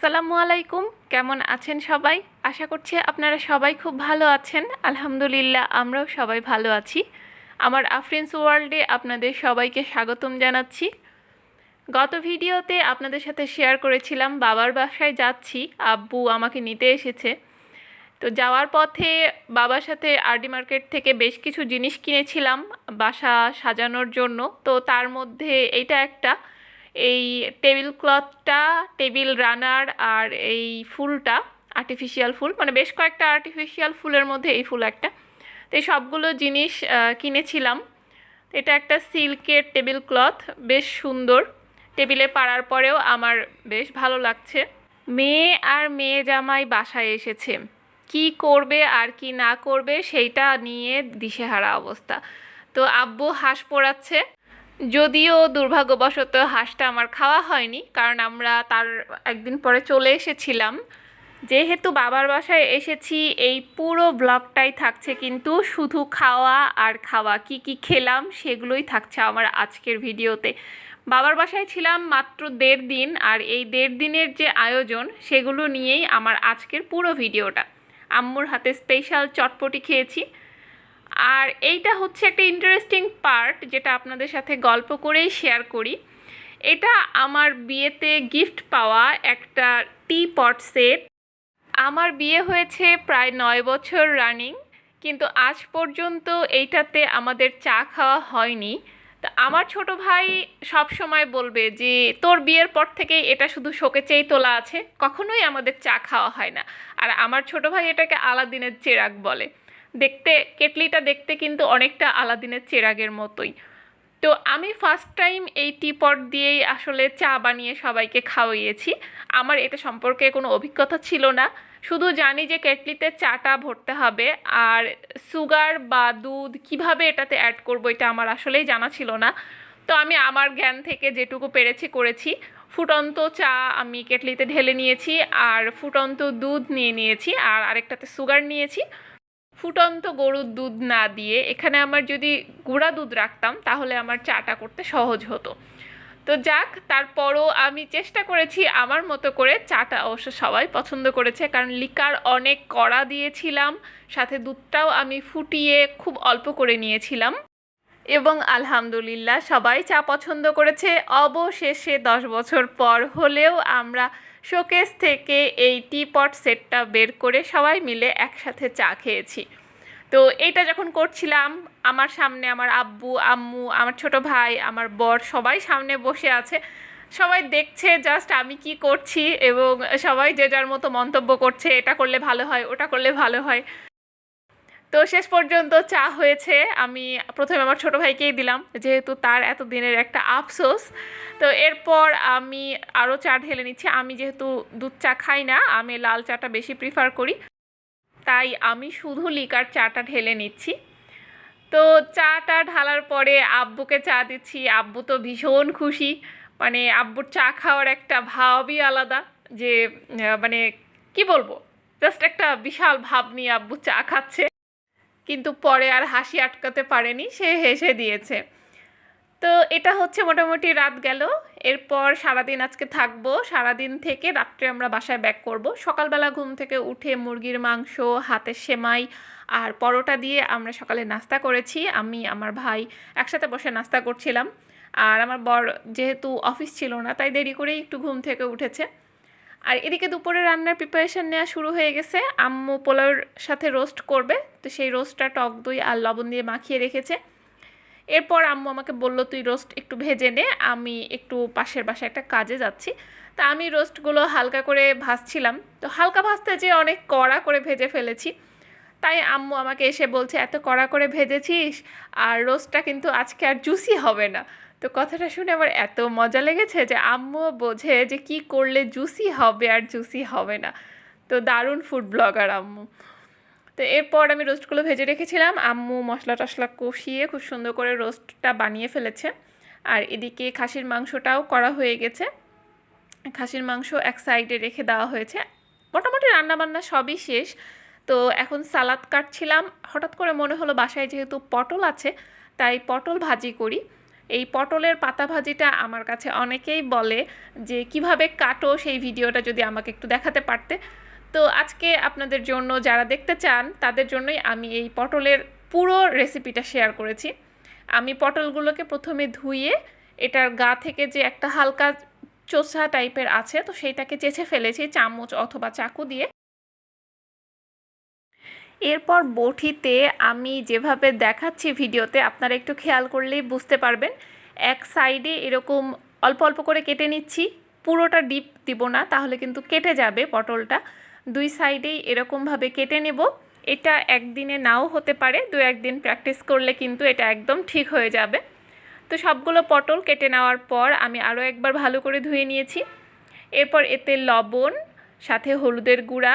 আসসালামু আলাইকুম। কেমন আছেন সবাই? আশা করছি আপনারা সবাই খুব ভালো আছেন। আলহামদুলিল্লাহ, আমরাও সবাই ভালো আছি। আমার আফ্রেন্স ওয়ার্ল্ডে আপনাদের সবাইকে স্বাগতম জানাচ্ছি। গত ভিডিওতে আপনাদের সাথে শেয়ার করেছিলাম, বাবার বাসায় যাচ্ছি। আব্বু আমাকে নিতে এসেছে। তো যাওয়ার পথে বাবার সাথে আরডি মার্কেট থেকে বেশ কিছু জিনিস কিনেছিলাম, বাসা সাজানোর জন্য। তো তার মধ্যে এইটা একটা। এই টেবিল ক্লথটা টেবিল রানার আর এই ফুলটা আর্টিফিশিয়াল ফুল মানে বেশ কয়েকটা আর্টিফিশিয়াল ফুলের মধ্যে এই ফুল একটা। তো এই সবগুলো জিনিস কিনেছিলাম। এটা একটা সিল্কের টেবিল ক্লথ বেশ সুন্দর। টেবিলে পাড়ার পরেও আমার বেশ ভালো লাগছে। মেয়ে আর মেয়ে জামাই বাসায় এসেছে। কি করবে আর কি না করবে, সেইটা নিয়ে দিশেহারা অবস্থা। তো আব্বু হাঁস পোড়াচ্ছে। যদিও দুর্ভাগ্যবশত হাঁসটা আমার খাওয়া হয়নি, কারণ আমরা তার একদিন পরে চলে এসেছিলাম। যেহেতু বাবার বাসায় এসেছি, এই পুরো ব্লগটাই থাকছে কিন্তু শুধু খাওয়া আর খাওয়া, কি কি খেলাম সেগুলোই থাকছে আমার আজকের ভিডিওতে। বাবার বাসায় ছিলাম মাত্র দেড় দিন আর এই দেড় দিনের যে আয়োজন, সেগুলো নিয়েই আমার আজকের পুরো ভিডিওটা। আম্মুর হাতে স্পেশাল চটপটি খেয়েছি। আর এইটা হচ্ছে একটা ইন্টারেস্টিং পার্ট যেটা আপনাদের সাথে গল্প করেই শেয়ার করি। এটা আমার বিয়েতে গিফট পাওয়া একটা টি পট সেট আমার বিয়ে হয়েছে প্রায় নয় বছর রানিং কিন্তু আজ পর্যন্ত এইটাতে আমাদের চা খাওয়া হয়নি। তা আমার ছোট ভাই সব সময় বলবে যে, তোর বিয়ের পর থেকেই এটা শুধু শোকেচেই তোলা আছে, কখনোই আমাদের চা খাওয়া হয় না। আর আমার ছোট ভাই এটাকে আলাদিনের চেরাক বলে। দেখতে, কেটলিটা দেখতে কিন্তু অনেকটা আলাদিনের চেরাগের মতোই। তো আমি ফার্স্ট টাইম এই টিপট দিয়েই আসলে চা বানিয়ে সবাইকে খাওয়িয়েছি। আমার এটা সম্পর্কে কোনো অভিজ্ঞতা ছিল না। শুধু জানি যে কেটলিতে চাটা ভরতে হবে আর সুগার বা দুধ কীভাবে এটাতে অ্যাড করব এটা আমার আসলেই জানা ছিল না। তো আমি আমার জ্ঞান থেকে যেটুকু পেরেছি করেছি। ফুটন্ত চা আমি কেটলিতে ঢেলে নিয়েছি আর ফুটন্ত দুধ নিয়ে নিয়েছি আর আরেকটাতে সুগার নিয়েছি। ফুটন্ত গরুর দুধ না দিয়ে এখানে আমার যদি গুঁড়া দুধ রাখতাম, তাহলে আমার চাটা করতে সহজ হতো। তো যাক, তারপরও আমি চেষ্টা করেছি আমার মতো করে চাটা অবশ্য সবাই পছন্দ করেছে, কারণ লিকার অনেক কড়া দিয়েছিলাম, সাথে দুধটাও আমি ফুটিয়ে খুব অল্প করে নিয়েছিলাম। এবং আলহামদুলিল্লাহ সবাই চা পছন্দ করেছে। অবশেষে দশ বছর পর হলেও আমরা শোকেস থেকে এই টি পট সেটটা বের করে সবাই মিলে একসাথে চা খেয়েছি। তো এটা যখন করছিলাম, আমার সামনে আমার আব্বু, আম্মু, আমার ছোট ভাই, আমার বর সবাই সামনে বসে আছে। সবাই দেখছে জাস্ট আমি কি করছি এবং সবাই যে যার মতো মন্তব্য করছে, এটা করলে ভালো হয়, ওটা করলে ভালো হয়। তো শেষ পর্যন্ত চা হয়েছে। আমি প্রথমে আমার ছোট ভাইকেই দিলাম, যেহেতু তার এত দিনের একটা আফসোস। তো এরপর আমি আরও চা ঢেলে নিচ্ছি। আমি যেহেতু দুধ চা খাই না, আমি লাল চাটা বেশি প্রিফার করি। তাই আমি শুধু লিকার চাটা ঢেলে নিচ্ছি। তো চাটা ঢালার পরে আব্বুকে চা দিচ্ছি। আব্বু তো ভীষণ খুশি। মানে আব্বুর চা খাওয়ার একটা ভাবই আলাদা যে মানে কি বলব? জাস্ট একটা বিশাল ভাব নিয়ে আব্বু চা খাচ্ছে। কিন্তু পরে আর হাসি আটকাতে পারেনি, সে হেসে দিয়েছে। তো এটা হচ্ছে মোটামুটি রাত গেল। এরপর সারাদিন আজকে থাকব। সারাদিন থেকে রাত্রে আমরা বাসায় ব্যাক করব। সকালবেলা ঘুম থেকে উঠে মুরগির মাংস, হাতের সেমাই আর পরোটা দিয়ে আমরা সকালে নাস্তা করেছি। আমি, আমার ভাই একসাথে বসে নাস্তা করছিলাম। আর আমার বর যেহেতু অফিস ছিল না, তাই দেরি করেই একটু ঘুম থেকে উঠেছে। আর এদিকে দুপুরে রান্নার প্রিপারেশন নেওয়া শুরু হয়ে গেছে। আম্মু পোলাওর সাথে রোস্ট করবে। তো সেই রোস্টটা টক দই আর লবণ দিয়ে মাখিয়ে রেখেছে। এরপর আম্মু আমাকে বলল, তুই রোস্ট একটু ভেজে নে। আমি একটু পাশের বাসায় একটা কাজে যাচ্ছি। তা আমি রোস্টগুলো হালকা করে ভাজছিলাম। তো হালকা ভাজতে যে অনেক কড়া করে ভেজে ফেলেছি, তাই আম্মু আমাকে এসে বলছে, এত কড়া করে ভেজেছিস? আর রোস্টটা কিন্তু আজকে আর জুসি হবে না। তো কথাটা শুনে আমার এত মজা লেগেছে যে আম্মু বোঝে যে কি করলে জুসি হবে আর জুসি হবে না। তো দারুণ ফুড ব্লগার আম্মু। তো এরপর আমি রোস্টগুলো ভেজে রেখেছিলাম। আম্মু মশলা টশলা কষিয়ে খুব সুন্দর করে রোস্টটা বানিয়ে ফেলেছে। আর এদিকে খাসির মাংসটাও করা হয়ে গেছে। খাসির মাংস এক সাইডে রেখে দেওয়া হয়েছে। মোটামুটি রান্নাবান্না সবই শেষ। তো এখন সালাদ কাটছিলাম। হঠাৎ করে মনে হলো বাসায় যেহেতু পটল আছে, তাই পটল ভাজি করি। এই পটলের পাতা ভাজিটা আমার কাছে অনেকেই বলে যে, কীভাবে কাটো সেই ভিডিওটা যদি আমাকে একটু দেখাতে পারতে? তো আজকে আপনাদের জন্য যারা দেখতে চান, তাদের জন্যই আমি এই পটলের পুরো রেসিপিটা শেয়ার করেছি। আমি পটলগুলোকে প্রথমে ধুয়ে, এটার গা থেকে যে একটা হালকা চোষা টাইপের আছে, তো সেইটাকে চেঁচে ফেলেছি, চামচ অথবা চাকু দিয়ে। এরপর বটিতে আমি যেভাবে দেখাচ্ছি ভিডিওতে, আপনারা একটু খেয়াল করলেই বুঝতে পারবেন। এক সাইডে এরকম অল্প অল্প করে কেটে নিচ্ছি, পুরোটা ডিপ দিব না, তাহলে কিন্তু কেটে যাবে পটলটা। দুই সাইডেই এরকমভাবে কেটে নেব। এটা একদিনে নাও হতে পারে, দু একদিন প্র্যাকটিস করলে কিন্তু এটা একদম ঠিক হয়ে যাবে। তো সবগুলো পটল কেটে নেওয়ার পর আমি আরও একবার ভালো করে ধুয়ে নিয়েছি। এরপর এতে লবণ, সাথে হলুদের গুঁড়া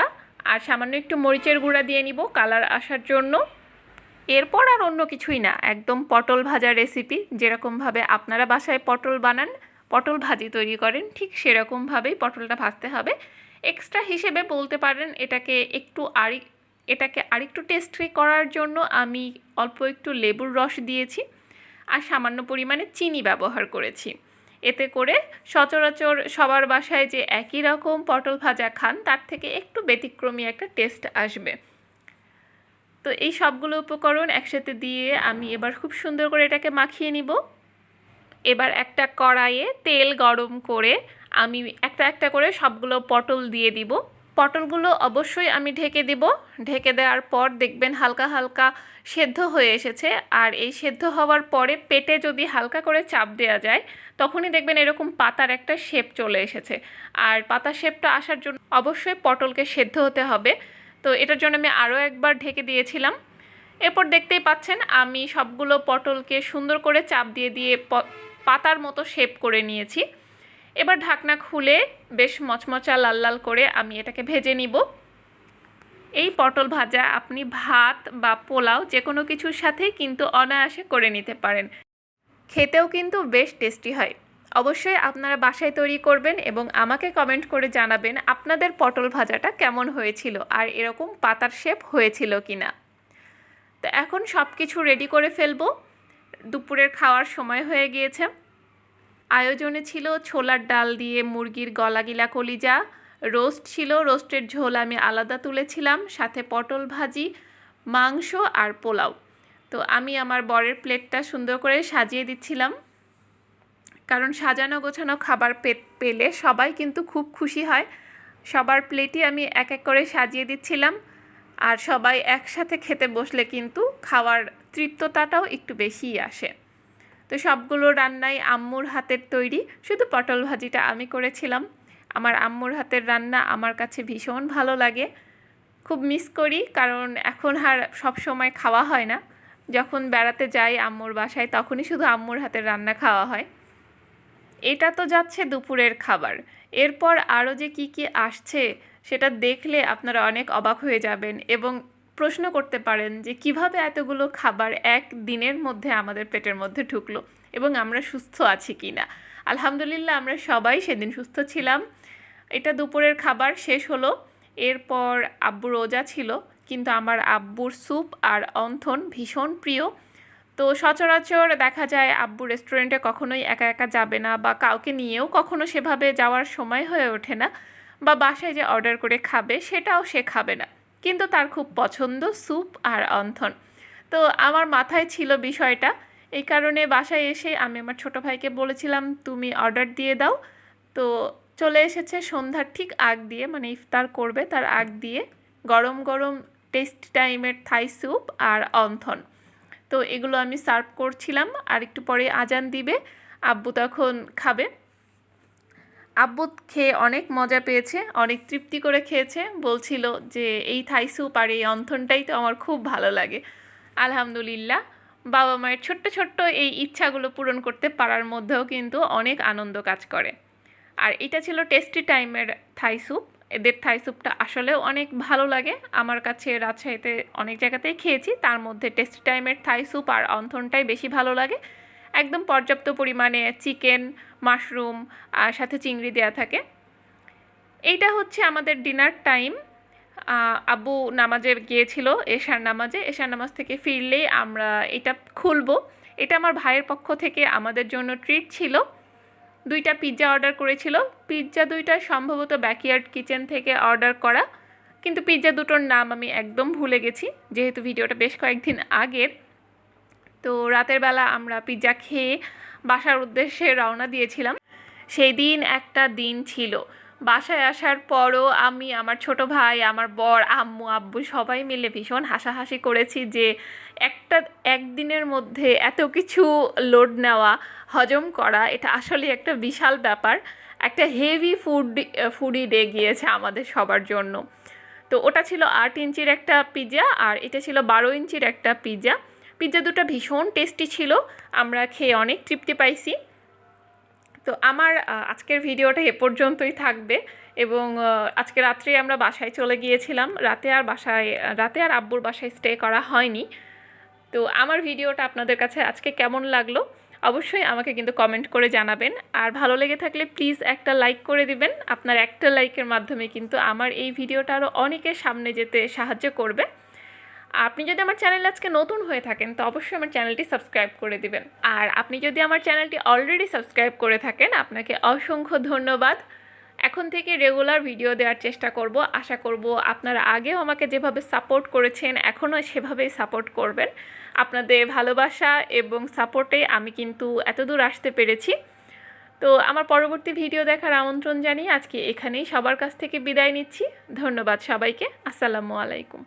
আর সামান্য একটু মরিচের গুঁড়া দিয়ে নিব কালার আসার জন্য। এরপর আর অন্য কিছুই না, একদম পটল ভাজা রেসিপি যেরকমভাবে আপনারা বাসায় পটল বানান, পটল ভাজি তৈরি করেন, ঠিক সেরকমভাবেই পটলটা ভাজতে হবে। এক্সট্রা হিসেবে বলতে পারেন এটাকে একটু আরি, এটাকে আরেকটু টেস্টি করার জন্য আমি অল্প একটু লেবুর রস দিয়েছি আর সামান্য পরিমাণে চিনি ব্যবহার করেছি। এতে করে সচরাচর সবার বাসায় যে একই রকম পটল ভাজা খান, তার থেকে একটু ব্যতিক্রমী একটা টেস্ট আসবে। তো এই সবগুলো উপকরণ একসাথে দিয়ে আমি এবার খুব সুন্দর করে এটাকে মাখিয়ে নিব। এবার একটা কড়াইয়ে তেল গরম করে আমি একটা একটা করে সবগুলো পটল দিয়ে দিব। পটলগুলো অবশ্যই আমি ঢেকে দিব। ঢেকে দেওয়ার পর দেখবেন হালকা হালকা সেদ্ধ হয়ে এসেছে। আর এই সেদ্ধ হওয়ার পরে পেটে যদি হালকা করে চাপ দেওয়া যায়, তখনই দেখবেন এরকম পাতার একটা শেপ চলে এসেছে। আর পাতার শেপটা আসার জন্য অবশ্যই পটলকে সেদ্ধ হতে হবে। তো এটার জন্য আমি আরও একবার ঢেকে দিয়েছিলাম। এরপর দেখতেই পাচ্ছেন আমি সবগুলো পটলকে সুন্দর করে চাপ দিয়ে দিয়ে পাতার মতো শেপ করে নিয়েছি। এবার ঢাকনা খুলে বেশ মচমচা লাল লাল করে আমি এটাকে ভেজে নিব। এই পটল ভাজা আপনি ভাত বা পোলাও যে কোনো কিছুর সাথেই কিন্তু অনায়াসে করে নিতে পারেন। খেতেও কিন্তু বেশ টেস্টি হয়। অবশ্যই আপনারা বাসায় তৈরি করবেন এবং আমাকে কমেন্ট করে জানাবেন আপনাদের পটল ভাজাটা কেমন হয়েছিল আর এরকম পাতার শেপ হয়েছিল কি না তো এখন সব কিছু রেডি করে ফেলব। দুপুরের খাওয়ার সময় হয়ে গিয়েছে। আয়োজনে ছিল ছোলার ডাল দিয়ে মুরগির গলাগিলা কলিজা। রোস্ট ছিল, রোস্টের ঝোল আমি আলাদা তুলেছিলাম, সাথে পটল ভাজি, মাংস আর পোলাও। তো আমি আমার বরের প্লেটটা সুন্দর করে সাজিয়ে দিচ্ছিলাম। কারণ সাজানো গোছানো খাবার পেলে সবাই কিন্তু খুব খুশি হয়। সবার প্লেটই আমি এক এক করে সাজিয়ে দিচ্ছিলাম। আর সবাই একসাথে খেতে বসলে কিন্তু খাওয়ার তৃপ্ততাটাও একটু বেশিই আসে। তো সবগুলো রান্নাই আম্মুর হাতের তৈরি। শুধু পটল ভাজিটা আমি করেছিলাম। আমার আম্মুর হাতের রান্না আমার কাছে ভীষণ ভালো লাগে। খুব মিস করি কারণ এখন আর সব সময় খাওয়া হয় না। যখন বেড়াতে যাই আম্মুর বাসায় তখনই শুধু আম্মুর হাতের রান্না খাওয়া হয়। এটা তো যাচ্ছে দুপুরের খাবার। এরপর আরও যে কি কি আসছে সেটা দেখলে আপনারা অনেক অবাক হয়ে যাবেন এবং প্রশ্ন করতে পারেন যে কীভাবে এতগুলো খাবার এক দিনের মধ্যে আমাদের পেটের মধ্যে ঢুকলো এবং আমরা সুস্থ আছি কি না আলহামদুলিল্লাহ আমরা সবাই সেদিন সুস্থ ছিলাম। এটা দুপুরের খাবার শেষ হলো। এরপর আব্বু রোজা ছিল, কিন্তু আমার আব্বুর স্যুপ আর অন্থন ভীষণ প্রিয়। তো সচরাচর দেখা যায় আব্বু রেস্টুরেন্টে কখনোই একা একা যাবে না বা কাউকে নিয়েও কখনো সেভাবে যাওয়ার সময় হয়ে ওঠে না বা বাসায় যে অর্ডার করে খাবে সেটাও সে খাবে না। কিন্তু তার খুব পছন্দ স্যুপ আর অন্থন। তো আমার মাথায় ছিল বিষয়টা। এই কারণে বাসায় এসে আমি আমার ছোটো ভাইকে বলেছিলাম, তুমি অর্ডার দিয়ে দাও। তো চলে এসেছে সন্ধ্যার ঠিক আগ দিয়ে মানে ইফতার করবে তার আগ দিয়ে, গরম গরম টেস্ট টাইমের থাই স্যুপ আর অন্থন। তো এগুলো আমি সার্ভ করছিলাম, আর একটু পরে আজান দিবে, আব্বু তখন খাবে। আব্বু খেয়ে অনেক মজা পেয়েছে, অনেক তৃপ্তি করে খেয়েছে। বলছিল যে, এই থাই স্যুপ আর এই অন্থনটাই তো আমার খুব ভালো লাগে। আলহামদুলিল্লাহ, বাবা মায়ের ছোট্ট ছোট্ট এই ইচ্ছাগুলো পূরণ করতে পারার মধ্যেও কিন্তু অনেক আনন্দ কাজ করে। আর এটা ছিল টেস্টি টাইমের থাই স্যুপ। এদের থাই স্যুপটা আসলেও অনেক ভালো লাগে। আমার কাছে রাজশাহীতে অনেক জায়গাতেই খেয়েছি, তার মধ্যে টেস্টি টাইমের থাই স্যুপ আর অন্থনটাই বেশি ভালো লাগে। একদম পর্যাপ্ত পরিমাণে চিকেন, মাশরুম, আর সাথে চিংড়ি দেওয়া থাকে। এইটা হচ্ছে আমাদের ডিনার টাইম। আব্বু নামাজে গিয়েছিল এশার নামাজে। এশার নামাজ থেকে ফিরলেই আমরা এটা খুলবো। এটা আমার ভাইয়ের পক্ষ থেকে আমাদের জন্য ট্রিট ছিল। দুইটা পিৎজা অর্ডার করেছিল। পিৎজা দুইটা সম্ভবত ব্যাকইয়ার্ড কিচেন থেকে অর্ডার করা। কিন্তু পিৎজা দুটোর নাম আমি একদম ভুলে গেছি। যেহেতু ভিডিওটা বেশ কয়েকদিন আগের। তো রাতের বেলা আমরা পিৎজা খেয়ে বাসার উদ্দেশ্যে রওনা দিয়েছিলাম। সেই দিন একটা দিন ছিল। বাসায় আসার পরও আমি, আমার ছোট ভাই, আমার বর, আম্মু, আব্বু সবাই মিলে ভীষণ হাসাহাসি করেছি যে একটা, একদিনের মধ্যে এত কিছু লোড নেওয়া, হজম করা, এটা আসলে একটা বিশাল ব্যাপার। একটা হেভি ফুড ফুডি ডে গিয়েছে আমাদের সবার জন্য। তো ওটা ছিল আট ইঞ্চির একটা পিৎজা আর এটা ছিল বারো ইঞ্চির একটা পিৎজা পিৎজা দুটো ভীষণ টেস্টি ছিল। আমরা খেয়ে অনেক তৃপ্তি পাইছি। তো আমার আজকের ভিডিওটা এ পর্যন্তই থাকবে এবং আজকে রাত্রে আমরা বাসায় চলে গিয়েছিলাম। রাতে আর বাসায় রাতে আর আব্বুর বাসায় স্টে করা হয়নি। তো আমার ভিডিওটা আপনাদের কাছে আজকে কেমন লাগল? অবশ্যই আমাকে কিন্তু কমেন্ট করে জানাবেন। আর ভালো লেগে থাকলে প্লিজ একটা লাইক করে দিবেন। আপনার একটা লাইকের মাধ্যমে কিন্তু আমার এই ভিডিওটা আরও অনেকের সামনে যেতে সাহায্য করবে। আপনি যদি আমার চ্যানেল আজকে নতুন হয়ে থাকেন, তো অবশ্যই আমার চ্যানেলটি সাবস্ক্রাইব করে দিবেন। আর আপনি যদি আমার চ্যানেলটি অলরেডি সাবস্ক্রাইব করে থাকেন, আপনাকে অসংখ্য ধন্যবাদ। এখন থেকে রেগুলার ভিডিও দেওয়ার চেষ্টা করব। আশা করব আপনারা আগেও আমাকে যেভাবে সাপোর্ট করেছেন, এখনও সেভাবেই সাপোর্ট করবেন। আপনাদের ভালোবাসা এবং সাপোর্টে আমি কিন্তু এতদূর আসতে পেরেছি। তো আমার পরবর্তী ভিডিও দেখার আমন্ত্রণ জানিয়ে আজকে এখানেই সবার কাছ থেকে বিদায় নিচ্ছি। ধন্যবাদ সবাইকে। আসসালামু আলাইকুম।